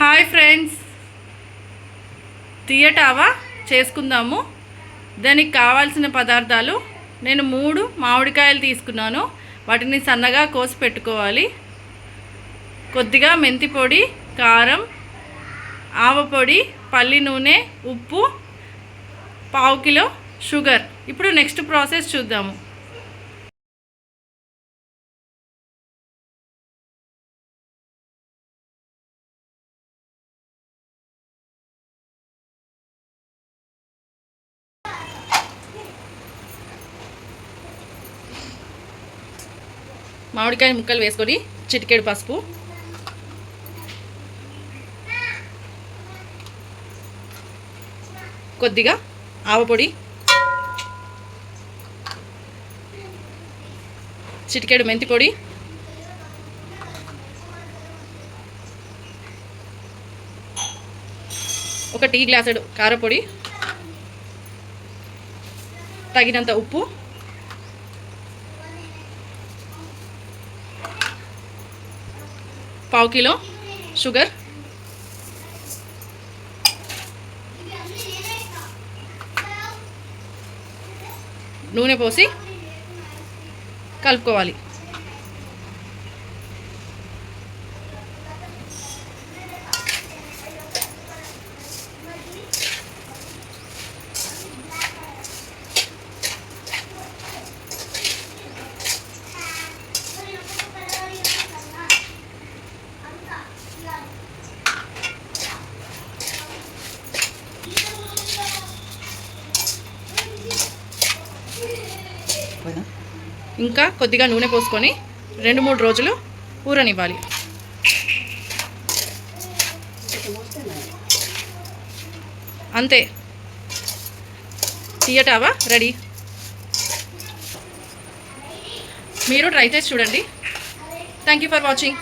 Hi friends. తీయటావా చేసుకుందాము. దానికి కావాల్సిన పదార్థాలు. నేను మూడు మామిడికాయలు తీసుకున్నాను. వాటిని సన్నగా కోసి పెట్టుకోవాలి. కొద్దిగా మెంతి పొడి కారం ఆవపొడి పల్లి నూనె ఉప్పు పావు కిలో షుగర్. ఇప్పుడు నెక్స్ట్ ప్రాసెస్ చూద్దాము. మామిడికాయ ముక్కలు వేసుకొని చిటికెడు పసుపు. కొద్దిగా ఆవపొడి చిటికెడు మెంతి పొడి. ఒక టీ గ్లాసుడు కారపొడి. తగినంత ఉప్పు. పావు కిలో షుగర్. నూనె పోసి కలుపుకోవాలి. సరిపోయినా ఇంకా కొద్దిగా నూనె పోసుకొని రెండు మూడు రోజులు ఊరనివ్వాలి. అంతే. తీయటావా? రెడీ. మీరు ట్రై చేసి చూడండి. Thank you for watching